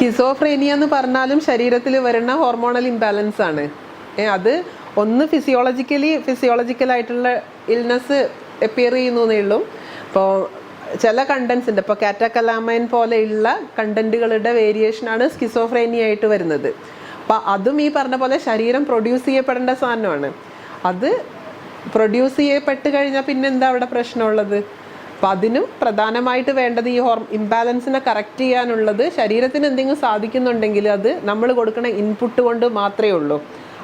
Schizophrenia എന്ന് പറഞ്ഞാലും ശരീരത്തിൽ വരുന്ന ഹോർമോണൽ ഇംബാലൻസ് ആണ്. അത് ഒന്ന് ഫിസിയോളജിക്കലി ഫിസിയോളജിക്കലായിട്ടുള്ള ഇൽനെസ് എപ്പിയർ ചെയ്യുന്നേ ഉള്ളൂ. അപ്പോൾ ചില കണ്ടൻസ് ഉണ്ട്. ഇപ്പോൾ കാറ്റക്കലാമൈൻ പോലെയുള്ള കണ്ടന്റുകളുടെ വേരിയേഷനാണ് സ്കിസോഫ്രേനിയ ആയിട്ട് വരുന്നത്. അപ്പോൾ അതും ഈ പറഞ്ഞ പോലെ ശരീരം പ്രൊഡ്യൂസ് ചെയ്യപ്പെടേണ്ട സാധനമാണ്. അത് പ്രൊഡ്യൂസ് ചെയ്യപ്പെട്ട് കഴിഞ്ഞാൽ പിന്നെ എന്താ അവിടെ പ്രശ്നമുള്ളത്? അപ്പം അതിനും പ്രധാനമായിട്ട് വേണ്ടത് ഈ ഹോർ ഇംബാലൻസിനെ കറക്റ്റ് ചെയ്യാനുള്ളത് ശരീരത്തിന് എന്തെങ്കിലും സാധിക്കുന്നുണ്ടെങ്കിൽ അത് നമ്മൾ കൊടുക്കുന്ന ഇൻപുട്ട് കൊണ്ട് മാത്രമേ ഉള്ളൂ.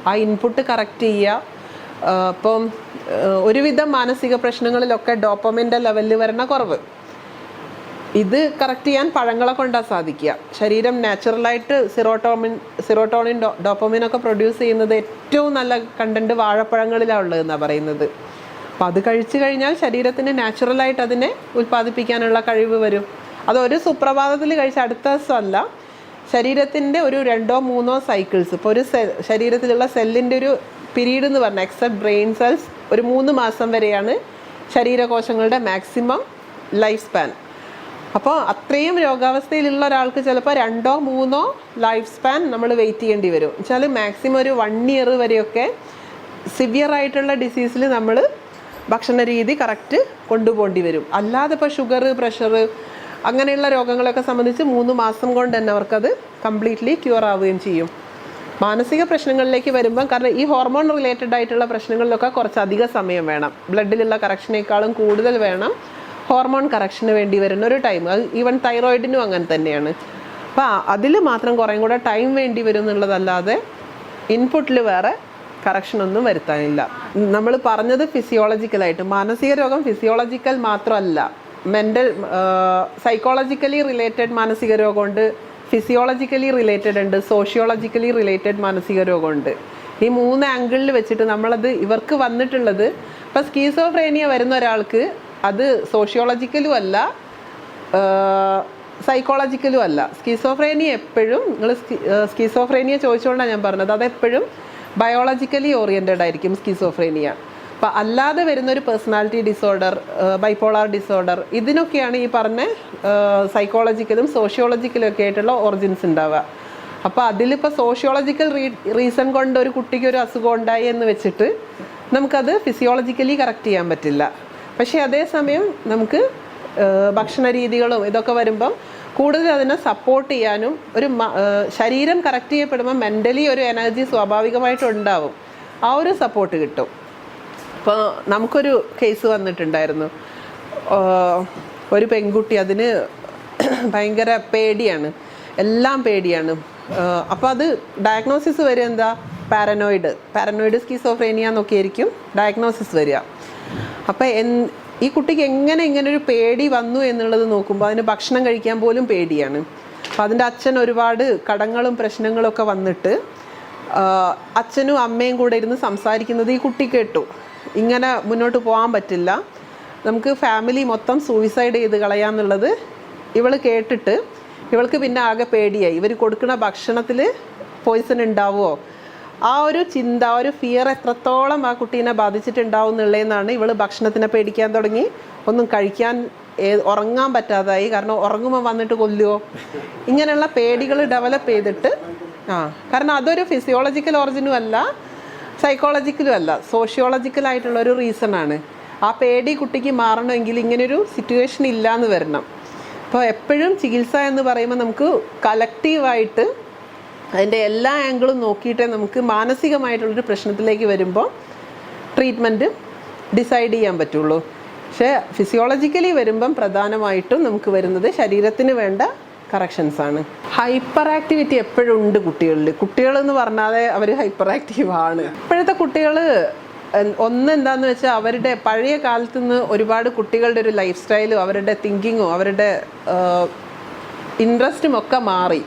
ആ ഇൻപുട്ട് കറക്റ്റ് ചെയ്യുക. അപ്പം ഒരുവിധം മാനസിക പ്രശ്നങ്ങളിലൊക്കെ ഡോപ്പമിന്റെ ലെവലിൽ വരുന്ന കുറവ്. ഇത് കറക്റ്റ് ചെയ്യാൻ പഴങ്ങളെ കൊണ്ടാണ് സാധിക്കുക. ശരീരം നാച്ചുറലായിട്ട് സിറോട്ടോമിൻ സിറോട്ടോണിൻ ഡോപ്പമിനൊക്കെ പ്രൊഡ്യൂസ് ചെയ്യുന്നത് ഏറ്റവും നല്ല കണ്ടന്റ് വാഴപ്പഴങ്ങളിലാണ് ഉള്ളതെന്നാണ് പറയുന്നത്. അപ്പം അത് കഴിച്ചു കഴിഞ്ഞാൽ ശരീരത്തിന് നാച്ചുറലായിട്ട് അതിനെ ഉൽപ്പാദിപ്പിക്കാനുള്ള കഴിവ് വരും. അത് ഒരു സുപ്രഭാതത്തിൽ കഴിച്ച അടുത്ത ദിവസമല്ല. ശരീരത്തിന്റെ ഒരു രണ്ടോ മൂന്നോ സൈക്കിൾസ് ഇപ്പോൾ ഒരു സെൽ ശരീരത്തിലുള്ള സെല്ലിന്റെ ഒരു പിരീഡ് എന്ന് പറഞ്ഞാൽ എക്സെപ്റ്റ് ബ്രെയിൻ സെൽസ് ഒരു മൂന്ന് മാസം വരെയാണ് ശരീരകോശങ്ങളുടെ മാക്സിമം ലൈഫ് സ്പാൻ അപ്പോൾ അത്രയും രോഗാവസ്ഥയിലുള്ള ഒരാൾക്ക് ചിലപ്പോൾ രണ്ടോ മൂന്നോ ലൈഫ് സ്പാൻ നമ്മൾ വെയിറ്റ് ചെയ്യേണ്ടി വരും. വെച്ചാൽ മാക്സിമം ഒരു വൺ ഇയർ വരെയൊക്കെ സിവിയർ ആയിട്ടുള്ള ഡിസീസിൽ നമ്മൾ ഭക്ഷണ രീതി കറക്റ്റ് കൊണ്ടുപോകേണ്ടി വരും. അല്ലാതെ ഇപ്പോൾ ഷുഗർ പ്രഷർ അങ്ങനെയുള്ള രോഗങ്ങളൊക്കെ സംബന്ധിച്ച് മൂന്ന് മാസം കൊണ്ട് തന്നെ അവർക്കത് കംപ്ലീറ്റ്ലി ക്യൂർ ആവുകയും ചെയ്യും. മാനസിക പ്രശ്നങ്ങളിലേക്ക് വരുമ്പം കാരണം ഈ ഹോർമോൺ റിലേറ്റഡ് ആയിട്ടുള്ള പ്രശ്നങ്ങളിലൊക്കെ കുറച്ചധിക സമയം വേണം. ബ്ലഡിലുള്ള കറക്ഷനേക്കാളും കൂടുതൽ വേണം ഹോർമോൺ കറക്ഷന് വേണ്ടി വരുന്ന ഒരു ടൈം അത് ഈവൻ തൈറോയിഡിനും അങ്ങനെ തന്നെയാണ്. അപ്പോൾ അതിൽ മാത്രം കുറേ കൂടെ ടൈം വേണ്ടി വരും എന്നുള്ളതല്ലാതെ ഇൻപുട്ടിൽ വേറെ കറക്ഷൻ ഒന്നും വരുത്താനില്ല. നമ്മൾ പറഞ്ഞത് ഫിസിയോളജിക്കലായിട്ട് മാനസിക രോഗം ഫിസിയോളജിക്കൽ മാത്രമല്ല. മെന്റൽ സൈക്കോളജിക്കലി റിലേറ്റഡ് മാനസിക രോഗമുണ്ട്. ഫിസിയോളജിക്കലി റിലേറ്റഡ് ഉണ്ട്. സോഷ്യോളജിക്കലി റിലേറ്റഡ് മാനസിക രോഗമുണ്ട്. ഈ മൂന്ന് ആംഗിളിൽ വെച്ചിട്ട് നമ്മളത് ഇവർക്ക് വന്നിട്ടുള്ളത് ഇപ്പം സ്കീസോഫ്രേനിയ വരുന്ന ഒരാൾക്ക് അത് സോഷ്യോളജിക്കലും അല്ല സൈക്കോളജിക്കലും അല്ല. സ്കീസോഫ്രേനിയ എപ്പോഴും നിങ്ങൾ സ്കീസോഫ്രേനിയ ചോദിച്ചുകൊണ്ടാണ് ഞാൻ പറഞ്ഞത്. അതെപ്പോഴും ബയോളജിക്കലി ഓറിയന്റഡ് ആയിരിക്കും സ്കിസോഫ്രേനിയ അപ്പം അല്ലാതെ വരുന്ന ഒരു പേഴ്സണാലിറ്റി ഡിസോർഡർ ബൈപ്പോളാർ ഡിസോർഡർ ഇതിനൊക്കെയാണ് ഈ പറഞ്ഞ സൈക്കോളജിക്കലും സോഷ്യോളജിക്കലും ഒക്കെ ആയിട്ടുള്ള ഒറിജിൻസ് ഉണ്ടാവുക. അപ്പോൾ അതിലിപ്പോൾ സോഷ്യോളജിക്കൽ റീ റീസൺ കൊണ്ട് ഒരു കുട്ടിക്ക് ഒരു അസുഖം ഉണ്ടായി എന്ന് വെച്ചിട്ട് നമുക്കത് ഫിസിയോളജിക്കലി കറക്റ്റ് ചെയ്യാൻ പറ്റില്ല. പക്ഷേ അതേസമയം നമുക്ക് ഭക്ഷണ രീതികളും ഇതൊക്കെ വരുമ്പം കൂടുതൽ അതിനെ സപ്പോർട്ട് ചെയ്യാനും ഒരു ശരീരം കറക്റ്റ് ചെയ്യപ്പെടുമ്പോൾ മെന്റലി ഒരു എനർജി സ്വാഭാവികമായിട്ടും ഉണ്ടാവും ആ ഒരു സപ്പോർട്ട് കിട്ടും. ഇപ്പോൾ നമുക്കൊരു കേസ് വന്നിട്ടുണ്ടായിരുന്നു. ഒരു പെൺകുട്ടി അതിന് ഭയങ്കര പേടിയാണ്. എല്ലാം പേടിയാണ്. അപ്പോൾ അത് ഡയഗ്നോസിസ് വരിക എന്താ? പാരനോയിഡ് പാരനോയിഡ് സ്കീസോഫ്രേനിയ എന്നൊക്കെ ആയിരിക്കും ഡയഗ്നോസിസ് വരിക. അപ്പോൾ എൻ ഈ കുട്ടിക്ക് എങ്ങനെ ഇങ്ങനെ ഒരു പേടി വന്നു എന്നുള്ളത് നോക്കുമ്പോൾ അതിന് ഭക്ഷണം കഴിക്കാൻ പോലും പേടിയാണ്. അപ്പം അതിന്റെ അച്ഛൻ ഒരുപാട് കടങ്ങളും പ്രശ്നങ്ങളും ഒക്കെ വന്നിട്ട് അച്ഛനും അമ്മയും കൂടെ ഇരുന്ന് സംസാരിക്കുന്നത് ഈ കുട്ടി കേട്ടു. ഇങ്ങനെ മുന്നോട്ട് പോകാൻ പറ്റില്ല. നമുക്ക് ഫാമിലി മൊത്തം സൂയിസൈഡ് ചെയ്ത് കളയാന്നുള്ളത് ഇവൾ കേട്ടിട്ട് ഇവൾക്ക് പിന്നെ ആകെ പേടിയായി. ഇവർ കൊടുക്കുന്ന ഭക്ഷണത്തിൽ പോയിസൺ ഉണ്ടാവുമോ ആ ഒരു ചിന്ത ആ ഒരു ഫിയർ എത്രത്തോളം ആ കുട്ടീനെ ബാധിച്ചിട്ടുണ്ടാവും എന്നുള്ളതെന്നാണ് ഇവൾ ഭക്ഷണത്തിനെ പേടിക്കാൻ തുടങ്ങി. ഒന്നും കഴിക്കാൻ ഉറങ്ങാൻ പറ്റാതായി. കാരണം ഉറങ്ങുമ്പോൾ വന്നിട്ട് കൊല്ലുമോ ഇങ്ങനെയുള്ള പേടികൾ ഡെവലപ്പ് ചെയ്തിട്ട് ആ കാരണം അതൊരു ഫിസിയോളജിക്കൽ ഒറിജിനും അല്ല സൈക്കോളജിക്കലും അല്ല സോഷ്യോളജിക്കൽ ആയിട്ടുള്ള ഒരു റീസൺ ആണ്. ആ പേടി കുട്ടിക്ക് മാറണമെങ്കിൽ ഇങ്ങനൊരു സിറ്റുവേഷൻ ഇല്ലാന്ന് വരണം. അപ്പോൾ എപ്പോഴും ചികിത്സ എന്ന് പറയുമ്പോൾ നമുക്ക് കളക്റ്റീവായിട്ട് അതിന്റെ എല്ലാ ആംഗിളും നോക്കിയിട്ടേ നമുക്ക് മാനസികമായിട്ടുള്ളൊരു പ്രശ്നത്തിലേക്ക് വരുമ്പോൾ ട്രീറ്റ്മെന്റ് ഡിസൈഡ് ചെയ്യാൻ പറ്റുള്ളൂ. പക്ഷേ ഫിസിയോളജിക്കലി വരുമ്പം പ്രധാനമായിട്ടും നമുക്ക് വരുന്നത് ശരീരത്തിന് വേണ്ട കറക്ഷൻസ് ആണ്. ഹൈപ്പർ ആക്ടിവിറ്റി എപ്പോഴും ഉണ്ട് കുട്ടികളിൽ കുട്ടികളെന്ന് പറഞ്ഞാതെ അവർ ഹൈപ്പർ ആക്റ്റീവ് ആണ്. ഇപ്പോഴത്തെ കുട്ടികൾ ഒന്ന് എന്താന്ന് വെച്ചാൽ അവരുടെ പഴയ കാലത്ത് നിന്ന് ഒരുപാട് കുട്ടികളുടെ ഒരു ലൈഫ് സ്റ്റൈലും അവരുടെ തിങ്കിങ്ങും അവരുടെ ഇൻട്രസ്റ്റും ഒക്കെ മാറി.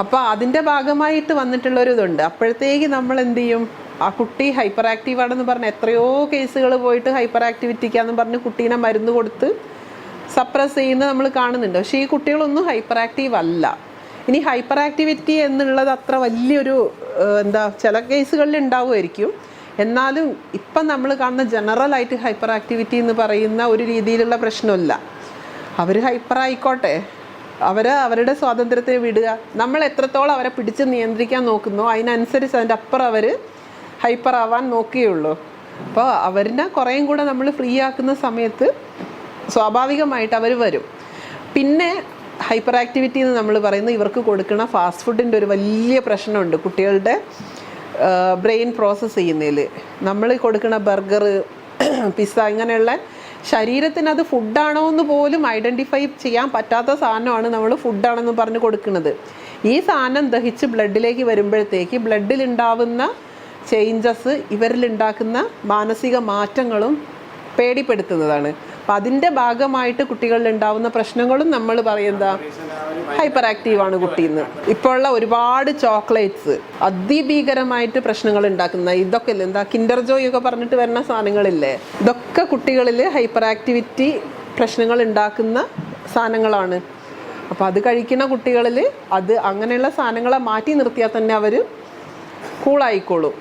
അപ്പോൾ അതിന്റെ ഭാഗമായിട്ട് വന്നിട്ടുള്ളൊരു ഇതുണ്ട് അപ്പോഴത്തേക്ക് നമ്മൾ എന്ത് ചെയ്യും ആ കുട്ടി ഹൈപ്പർ ആക്റ്റീവ് ആണെന്ന് പറഞ്ഞ് എത്രയോ കേസുകൾ പോയിട്ട് ഹൈപ്പർ ആക്ടിവിറ്റിക്കാന്ന് പറഞ്ഞ് കുട്ടീനെ മരുന്ന് കൊടുത്ത് സപ്രസ് ചെയ്യുന്നത് നമ്മൾ കാണുന്നുണ്ട്. പക്ഷേ ഈ കുട്ടികളൊന്നും ഹൈപ്പർ ആക്റ്റീവ് അല്ല. ഇനി ഹൈപ്പർ ആക്ടിവിറ്റി എന്നുള്ളത് അത്ര വലിയൊരു എന്താ ചില കേസുകളിൽ ഉണ്ടാവുമായിരിക്കും. എന്നാലും ഇപ്പം നമ്മൾ കാണുന്ന ജനറൽ ആയിട്ട് ഹൈപ്പർ ആക്ടിവിറ്റി എന്ന് പറയുന്ന ഒരു രീതിയിലുള്ള പ്രശ്നമില്ല. അവർ ഹൈപ്പർ ആയിക്കോട്ടെ. അവരെ അവരുടെ സ്വാതന്ത്ര്യത്തിന് വിടുക. നമ്മൾ എത്രത്തോളം അവരെ പിടിച്ച് നിയന്ത്രിക്കാൻ നോക്കുന്നു അതിനനുസരിച്ച് അതിന്റെ അപ്പുറം അവർ ഹൈപ്പർ ആവാൻ നോക്കുകയുള്ളൂ. അപ്പോൾ അവരിനെ കുറേയും കൂടെ നമ്മൾ ഫ്രീ ആക്കുന്ന സമയത്ത് സ്വാഭാവികമായിട്ട് അവർ വരും. പിന്നെ ഹൈപ്പർ ആക്ടിവിറ്റി എന്ന് നമ്മൾ പറയുന്നത് ഇവർക്ക് കൊടുക്കുന്ന ഫാസ്റ്റ് ഫുഡിന്റെ ഒരു വലിയ പ്രശ്നമുണ്ട് കുട്ടികളുടെ ബ്രെയിൻ പ്രോസസ്സ് ചെയ്യുന്നതിൽ നമ്മൾ കൊടുക്കുന്ന ബർഗർ പിസ്സ ഇങ്ങനെയുള്ള ശരീരത്തിന് അത് ഫുഡാണോ എന്ന് പോലും ഐഡന്റിഫൈ ചെയ്യാൻ പറ്റാത്ത സാധനമാണ് നമ്മൾ ഫുഡാണെന്ന് പറഞ്ഞ് കൊടുക്കുന്നത്. ഈ സാധനം ദഹിച്ച് ബ്ലഡിലേക്ക് വരുമ്പോഴത്തേക്ക് ബ്ലഡിലുണ്ടാവുന്ന ചേഞ്ചസ് ഇവരിലുണ്ടാക്കുന്ന മാനസിക മാറ്റങ്ങളും പേടിപ്പെടുത്തുന്നതാണ്. അപ്പം അതിന്റെ ഭാഗമായിട്ട് കുട്ടികളിൽ ഉണ്ടാവുന്ന പ്രശ്നങ്ങളും നമ്മൾ പറയുന്ന ഹൈപ്പർ ആക്റ്റീവ് ആണ് കുട്ടിന്ന്. ഇപ്പോൾ ഉള്ള ഒരുപാട് ചോക്ലേറ്റ്സ് അതിഭീകരമായിട്ട് പ്രശ്നങ്ങൾ ഉണ്ടാക്കുന്ന ഇതൊക്കെ ഇല്ലേ? എന്താ കിൻഡർ ഒക്കെ പറഞ്ഞിട്ട് വരുന്ന സാധനങ്ങളില്ലേ? ഇതൊക്കെ കുട്ടികളിൽ ഹൈപ്പർ ആക്ടിവിറ്റി പ്രശ്നങ്ങൾ ഉണ്ടാക്കുന്ന സാധനങ്ങളാണ്. അപ്പോൾ അത് കഴിക്കുന്ന കുട്ടികളിൽ അത് അങ്ങനെയുള്ള സാധനങ്ങളെ മാറ്റി നിർത്തിയാൽ തന്നെ അവർ കൂളായിക്കോളും.